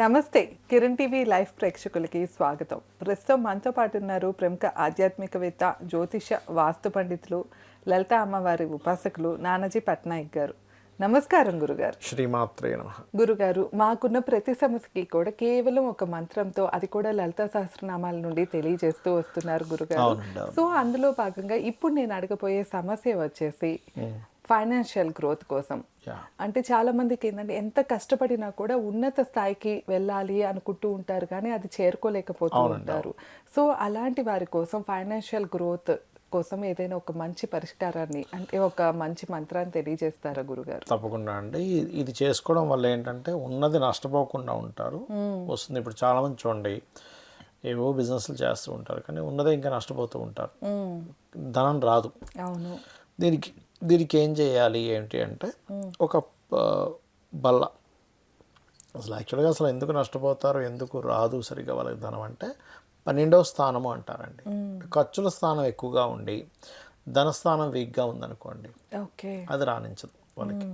నమస్తే Kiran TV live ప్రేక్షకులకి స్వాగతం. ప్రస్తుతం మనతో పాటు ఉన్నారు ప్రముఖ ఆధ్యాత్మికవేత్త జ్యోతిష వాస్తు పండితులు లలిత అమ్మవారి ఉపాసకులు నానాజీ పట్నాయక్ గారు. నమస్కారం గురుగారు. శ్రీమాత్రే నమ. గురుగారు మాకున్న ప్రతి సమస్యకి కూడా కేవలం ఒక మంత్రంతో అది కూడా లలిత సహస్రనామాల నుండి తెలియజేస్తూ వస్తున్నారు గురుగారు. సో అందులో భాగంగా ఇప్పుడు నేను అడగబోయే సమస్య వచ్చేసి ఫైనాన్షియల్ గ్రోత్ కోసం. అంటే చాలా మందికి ఏంటంటే ఎంత కష్టపడినా కూడా ఉన్నత స్థాయికి వెళ్ళాలి అనుకుంటూ ఉంటారు కానీ అది చేరుకోలేకపోతూ ఉంటారు. సో అలాంటి వారి కోసం ఫైనాన్షియల్ గ్రోత్ కోసం ఏదైనా ఒక మంచి పరిష్కారాన్ని అంటే ఒక మంచి మంత్రాన్ని తెలియజేస్తారా గురుగారు? తప్పకుండా అండి. ఇది చేసుకోవడం వల్ల ఏంటంటే ఉన్నది నష్టపోకుండా ఉంటారు. వస్తుంది. ఇప్పుడు చాలా మంది చూడండి ఏవో బిజినెస్లు చేస్తూ ఉంటారు కానీ ఉన్నదే ఇంకా నష్టపోతూ ఉంటారు. ధనం రాదు. అవును. దీనికి దీనికి ఏం చేయాలి ఏంటి అంటే ఒక బల్ల. అసలు యాక్చువల్గా అసలు ఎందుకు నష్టపోతారు ఎందుకు రాదు సరిగ్గా వాళ్ళకి ధనం అంటే పన్నెండవ స్థానము అంటారండి. ఖర్చుల స్థానం ఎక్కువగా ఉండి ధనస్థానం వీక్గా ఉందనుకోండి ఓకే. అది రాణించదు వాళ్ళకి.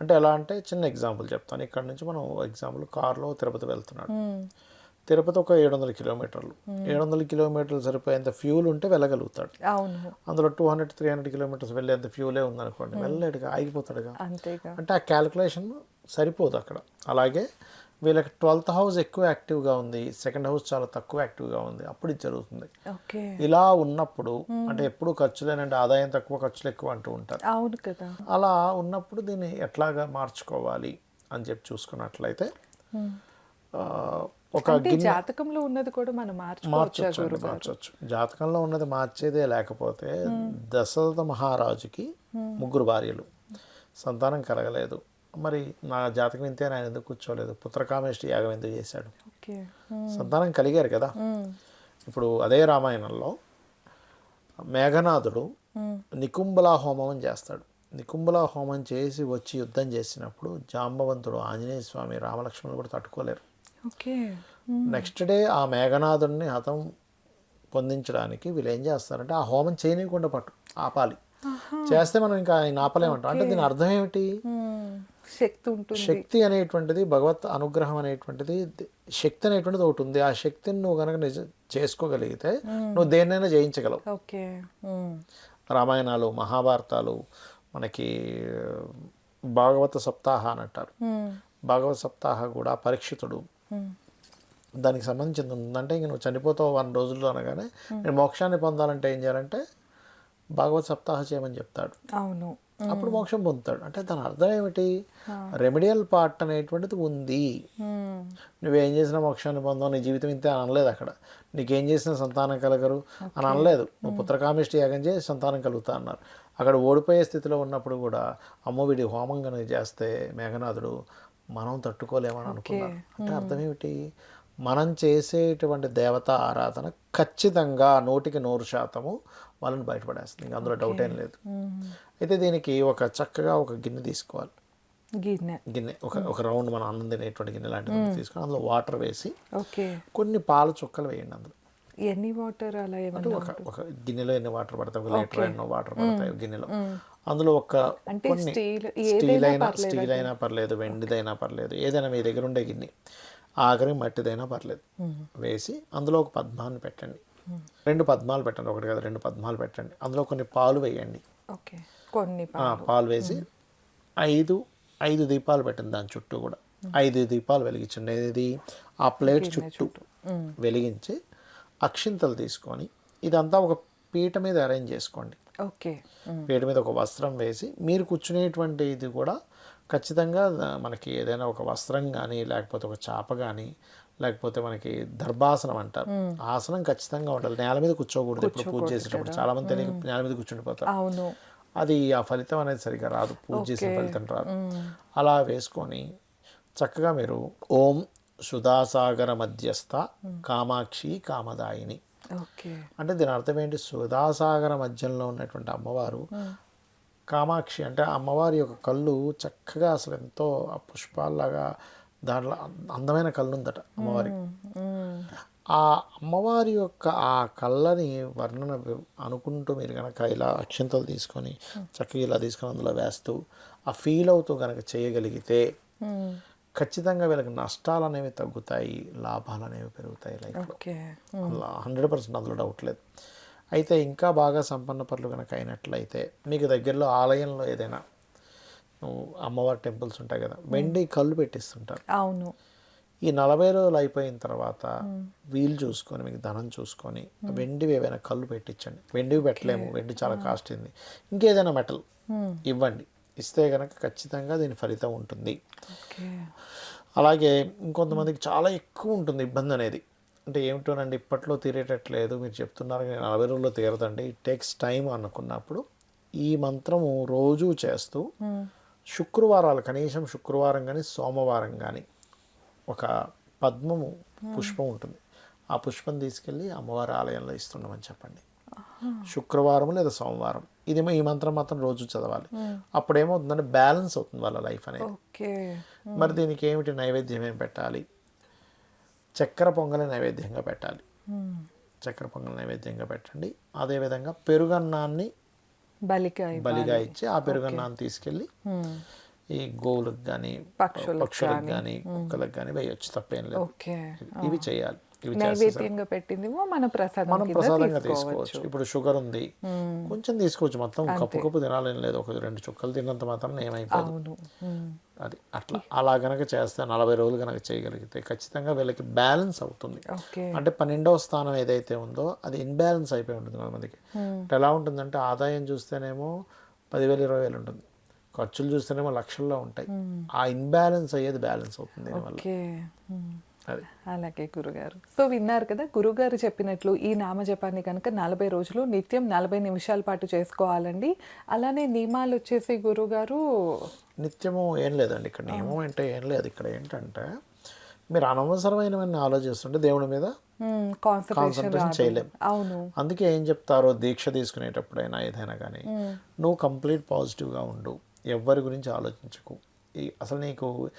అంటే ఎలా అంటే చిన్న ఎగ్జాంపుల్ చెప్తాను. ఇక్కడ నుంచి మనం ఎగ్జాంపుల్ కార్లో తిరుపతి వెళ్తున్నాడు. తిరుపతి ఒక ఏడు వందల కిలోమీటర్లు. ఏడు వందల కిలోమీటర్లు సరిపోయేంత ఫ్యూల్ ఉంటే వెళ్ళగలుగుతాడు. అందులో two hundred three hundred kilometres వెళ్ళేంత ఫ్యూలే ఉందనుకోండి వెళ్ళలేడుగా ఆగిపోతాడుగా. అంతేగా. అంటే ఆ క్యాలిక్యులేషన్ సరిపోదు అక్కడ. అలాగే వీళ్ళకి ట్వెల్త్ హౌస్ ఎక్కువ యాక్టివ్గా ఉంది సెకండ్ హౌస్ చాలా తక్కువ యాక్టివ్గా ఉంది. అప్పుడు ఇది జరుగుతుంది. ఓకే. ఇలా ఉన్నప్పుడు అంటే ఎప్పుడు ఖర్చులేనంటే ఆదాయం తక్కువ ఖర్చులు ఎక్కువ అంటూ ఉంటారు. అవును కదా. అలా ఉన్నప్పుడు దీన్ని ఎట్లాగా మార్చుకోవాలి అని చెప్పి చూసుకున్నట్లయితే ఒక జాతకంలో ఉన్నది కూడా మనం మార్చొచ్చు జాతకంలో ఉన్నది మార్చేదే లేకపోతే దశరథ మహారాజుకి ముగ్గురు భార్యలు. సంతానం కలగలేదు. మరి నా జాతకం ఇంతే ఆయన ఎందుకు కూర్చోలేదు? పుత్రకామేష్టి యాగం ఎందుకు చేశాడు? సంతానం కలిగారు కదా. ఇప్పుడు అదే రామాయణంలో మేఘనాథుడు నికుంబలా హోమం చేస్తాడు. నికుంబలా హోమం చేసి వచ్చి యుద్ధం చేసినప్పుడు జాంబవంతుడు ఆంజనేయ స్వామి రామలక్ష్మణులు కూడా తట్టుకోలేరు. నెక్స్ట్ డే ఆ మేఘనాథుడిని హతం పొందించడానికి వీళ్ళు ఏం చేస్తారంటే ఆ హోమం చేయనీయకుండా పట్టు ఆపాలి. చేస్తే మనం ఇంకా ఆయన ఆపలేమంటాం. అంటే దీని అర్థం ఏమిటి? శక్తి ఉంటుంది. శక్తి అనేటువంటిది భగవత్ అనుగ్రహం అనేటువంటిది శక్తి అనేటువంటిది ఒకటి ఉంది. ఆ శక్తిని నువ్వు కనుక నిజ చేసుకోగలిగితే నువ్వు దేన్నైనా జయించగలవు. ఓకే. రామాయణాలు మహాభారతాలు మనకి భాగవత సప్తాహ అని అంటారు. భాగవత సప్తాహ కూడా పరీక్షితుడు. దానికి సంబంధించింది ఉందంటే ఇంక నువ్వు చనిపోతావు వన్ రోజుల్లో అనగానే నేను మోక్షాన్ని పొందాలంటే ఏం చేయాలంటే భాగవత సప్తాహ చేయమని చెప్తాడు. అవును. అప్పుడు మోక్షం పొందుతాడు. అంటే దాని అర్థం ఏమిటి? రెమెడియల్ పార్ట్ అనేటువంటిది ఉంది. నువ్వేం చేసినా మోక్షాన్ని పొందావు నీ జీవితం ఇంతే అని అనలేదు అక్కడ. నీకేం చేసినా సంతానం కలగరు అని అనలేదు. నువ్వు పుత్రకామిష్టి యాగం చేసి సంతానం కలుగుతా అన్నారు. అక్కడ ఓడిపోయే స్థితిలో ఉన్నప్పుడు కూడా అమ్మో వీడి హోమం కనుక చేస్తే మేఘనాథుడు మనం తట్టుకోలేమని అనుకున్నాను. అంటే అర్థం ఏమిటి మనం చేసేటువంటి దేవతా ఆరాధన ఖచ్చితంగా నూటికి నూరు శాతము వాళ్ళని బయటపడేస్తుంది. ఇంకా అందులో డౌట్ ఏం లేదు. అయితే దీనికి ఒక చక్కగా ఒక గిన్నె తీసుకోవాలి. గిన్నె. గిన్నె. ఒక ఒక రౌండ్ మనం అన్నం తినేటువంటి గిన్నె లాంటిది తీసుకొని అందులో వాటర్ వేసి కొన్ని పాల చుక్కలు వేయండి అందులో. ఎన్ని వాటర్ అలా ఒక ఒక గిన్నెలో ఎన్ని వాటర్ పడతాయి? ఒక లీటర్ ఎన్నో వాటర్ పడతాయి గిన్నెలో. అందులో ఒక అంటే స్టీల్ అయినా స్టీల్ అయినా పర్లేదు వెండిదైనా పర్లేదు ఏదైనా మీ దగ్గర ఉండే గిన్నె ఆఖరి మట్టిదైనా పర్లేదు. వేసి అందులో ఒక పద్మాన్ని పెట్టండి. రెండు పద్మాలు పెట్టండి ఒకటి కదా రెండు పద్మాలు పెట్టండి. అందులో కొన్ని పాలు వేయండి. ఓకే. కొన్ని పాలు. వేసి ఐదు ఐదు దీపాలు పెట్టండి దాని చుట్టూ కూడా. ఐదు దీపాలు వెలిగించండి. ఏది? ఆ ప్లేట్ చుట్టూ వెలిగించి అక్షింతలు తీసుకొని ఇదంతా ఒక పీట మీద అరేంజ్ చేసుకోండి. ఓకే. పీట మీద ఒక వస్త్రం వేసి మీరు కూర్చునేటువంటి ఇది కూడా ఖచ్చితంగా మనకి ఏదైనా ఒక వస్త్రం కానీ లేకపోతే ఒక చాప కానీ లేకపోతే మనకి దర్భాసనం అంటారు ఆసనం ఖచ్చితంగా ఉండాలి. నేల మీద కూర్చోకూడదు ఇప్పుడు పూజ చేసేటప్పుడు. చాలా మంది తెలియక నేల మీద కూర్చుండిపోతారు అవును. అది ఆ ఫలితం అనేది సరిగా రాదు. పూజ చేసిన ఫలితం రాదు. అలా వేసుకొని చక్కగా మీరు ఓం సుధాసాగర మధ్యస్థ కామాక్షి కామదాయిని అంటే దీని అర్థం ఏంటి? సుధాసాగర మధ్యంలో ఉన్నటువంటి అమ్మవారు కామాక్షి అంటే ఆ అమ్మవారి యొక్క కళ్ళు చక్కగా అసలు ఎంతో పుష్పాల్లాగా దాంట్లో అందమైన కళ్ళు ఉందట అమ్మవారి. మ్మ్. ఆ అమ్మవారి యొక్క ఆ కళ్ళని వర్ణన అనుకుంటూ మీరు కనుక ఇలా అక్షంతలు తీసుకొని చక్కగా ఇలా తీసుకొని అందులో వేస్తూ ఆ ఫీల్ అవుతూ కనుక చేయగలిగితే. ఖచ్చితంగా వీళ్ళకి నష్టాలు అనేవి తగ్గుతాయి లాభాలు అనేవి పెరుగుతాయి లైఫ్లో. ఓకే. హండ్రెడ్ పర్సెంట్ అందులో డౌట్ లేదు. అయితే ఇంకా బాగా సంపన్న పనులు కనుక అయినట్లయితే మీకు దగ్గరలో ఆలయంలో ఏదైనా అమ్మవారి టెంపుల్స్ ఉంటాయి కదా వెండి కళ్ళు పెట్టిస్తుంటారు. అవును. ఈ నలభై రోజులు అయిపోయిన తర్వాత వీలు చూసుకొని మీకు ధనం చూసుకొని వెండివి ఏవైనా కళ్ళు పెట్టించండి. వెండివి పెట్టలేము వెండి చాలా కాస్ట్ ఇంకేదైనా మెటల్ ఇవ్వండి. ఇస్తే కనుక ఖచ్చితంగా దీని ఫలితం ఉంటుంది. అలాగే ఇంకొంతమందికి చాలా ఎక్కువ ఉంటుంది ఇబ్బంది అనేది. అంటే ఏమిటోనండి ఇప్పట్లో తీరేటట్లేదు. మీరు చెప్తున్నారు కానీ నలభై రోజుల్లో తీరదండి. ఇట్ టేక్స్ టైం అనుకున్నప్పుడు ఈ మంత్రము రోజు చేస్తూ శుక్రవారాలు కనీసం శుక్రవారం కానీ సోమవారం కానీ ఒక పద్మము పుష్పం ఉంటుంది. ఆ పుష్పం తీసుకెళ్ళి అమ్మవారి ఆలయంలో ఇస్తుండమని చెప్పండి. శుక్రవారం లేదా సోమవారం. ఇదేమో ఈ మంత్రం మాత్రం రోజు చదవాలి. అప్పుడు ఏమవుతుందంటే బ్యాలెన్స్ అవుతుంది వాళ్ళ లైఫ్ అనేది. ఓకే. మరి దీనికి ఏమిటి నైవేద్యం ఏం పెట్టాలి? చక్కెర పొంగలి నైవేద్యంగా పెట్టాలి. చక్కెర పొంగల్ నైవేద్యంగా పెట్టండి. అదేవిధంగా పెరుగన్నాన్ని బలిక బలిగా ఇచ్చి ఆ పెరుగన్నాన్ని తీసుకెళ్ళి ఈ గోవులకు కానీ పక్షులకు కానీ కుక్కలకు కానీ వేయొచ్చు తప్పేం లేదు. ఓకే. ఇవి చేయాలి. నైవేద్యంగా పెట్టిందేమో మన ప్రసాదం మనం ప్రసాదంగా తీసుకోవచ్చు. ఇప్పుడు షుగర్ ఉంది. కొంచెం తీసుకోవచ్చు. మొత్తం కప్పు కప్పు తినాలేం లేదు. ఒక రెండు చుక్కలు తిన్నంత మాత్రం ఏమైపోదు. మ్మ్. అది అట్లా. అలా గనక చేస్తే నలభై రోజులు గనక చేయగలిగితే ఖచ్చితంగా వీళ్ళకి బ్యాలెన్స్ అవుతుంది. అంటే పన్నెండవ స్థానం ఏదైతే ఉందో అది ఇన్బ్యాలెన్స్ అయిపోయి ఉంటుంది కొంతమందికి అంటే ఎలా ఉంటుందంటే ఆదాయం చూస్తేనేమో పదివేలు ఇరవై వేలు ఉంటుంది. ఖర్చులు చూస్తేనేమో లక్షల్లో ఉంటాయి. ఆ ఇన్బ్యాలెన్స్ అయ్యేది బ్యాలెన్స్ అవుతుంది దీనివల్ల. అలాగే గురుగారు. సో విన్నారు కదా గురుగారు చెప్పినట్లు ఈ నామజపాన్ని కనుక నలభై రోజులు నిత్యం నలభై నిమిషాల పాటు చేసుకోవాలండి. అలానే నియమాలు వచ్చేసి గురుగారు? నిత్యము ఏం లేదండి ఇక్కడ నియమం అంటే ఏం లేదు. ఇక్కడ ఏంటంటే మీరు అనవసరమైనవన్నీ ఆలోచిస్తుంటే దేవుడి మీద కాన్సన్ట్రేషన్ కాన్సన్ట్రేషన్ చేయలేం. అవును. అందుకే ఏం చెప్తారో దీక్ష తీసుకునేటప్పుడైనా ఏదైనా కానీ నువ్వు కంప్లీట్ పాజిటివ్గా ఉండు. ఎవ్వరి గురించి ఆలోచించకు. అసలు నీకు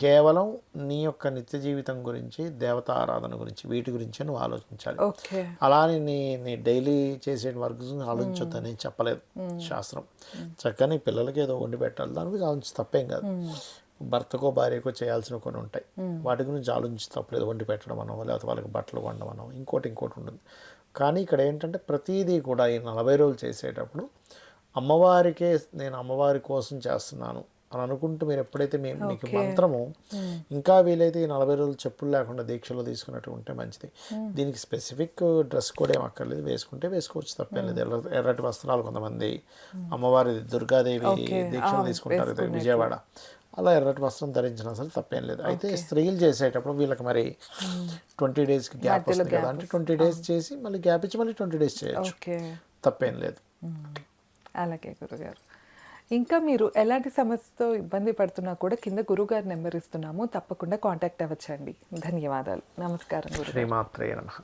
కేవలం నీ యొక్క నిత్య జీవితం గురించి దేవతా ఆరాధన గురించి వీటి గురించే నువ్వు ఆలోచించాలి. ఓకే. అలా అని నీ నీ డైలీ చేసే వర్క్ ఆలోచించొద్దని చెప్పలేదు. శాస్త్రం. చక్కగా నీ పిల్లలకి ఏదో వండి పెట్టాలి. దాని గురించి ఆలోచించి తప్పేం కాదు. భర్తకో భార్యకో చేయాల్సిన కొన్ని ఉంటాయి. వాటి గురించి ఆలోచించి తప్పలేదు. వండి పెట్టడం అనో లేకపోతే వాళ్ళకి బట్టలు వండడం అనో ఇంకోటి ఇంకోటి ఉంటుంది కానీ ఇక్కడ ఏంటంటే ప్రతిదీ కూడా ఈ నలభై రోజులు చేసేటప్పుడు అమ్మవారికే నేను అమ్మవారి కోసం చేస్తున్నాను. అని అనుకుంటూ మీరు ఎప్పుడైతే మీ మీకు మంత్రము ఇంకా వీలైతే ఈ నలభై రోజులు చెప్పులు లేకుండా దీక్షలో తీసుకున్నట్టు ఉంటే మంచిది. దీనికి స్పెసిఫిక్ డ్రెస్ కూడా ఏం అక్కర్లేదు. వేసుకుంటే వేసుకోవచ్చు తప్పేం లేదు. ఎర్ర ఎర్రటి వస్త్రాలు కొంతమంది అమ్మవారి దుర్గాదేవి దీక్షలు తీసుకుంటారు విజయవాడ. అలా ఎర్రటి వస్త్రం ధరించినా సరే తప్పేం లేదు. అయితే స్త్రీలు చేసేటప్పుడు వీళ్ళకి మరి ట్వంటీ డేస్కి గ్యాప్ వస్తుంది కదా. అంటే ట్వంటీ డేస్ చేసి మళ్ళీ గ్యాప్ ఇచ్చి మళ్ళీ ట్వంటీ డేస్ చేయొచ్చు. తప్పేం లేదు. అలాగే గురుగారు. ఇంకా మీరు ఎలాంటి సమస్యతో ఇబ్బంది పడుతున్నా కూడా కింద గురుగారు నెంబర్ ఇస్తున్నాము తప్పకుండా కాంటాక్ట్ అవ్వచ్చండి. ధన్యవాదాలు. నమస్కారం గురు శ్రీమాత్రే నమః.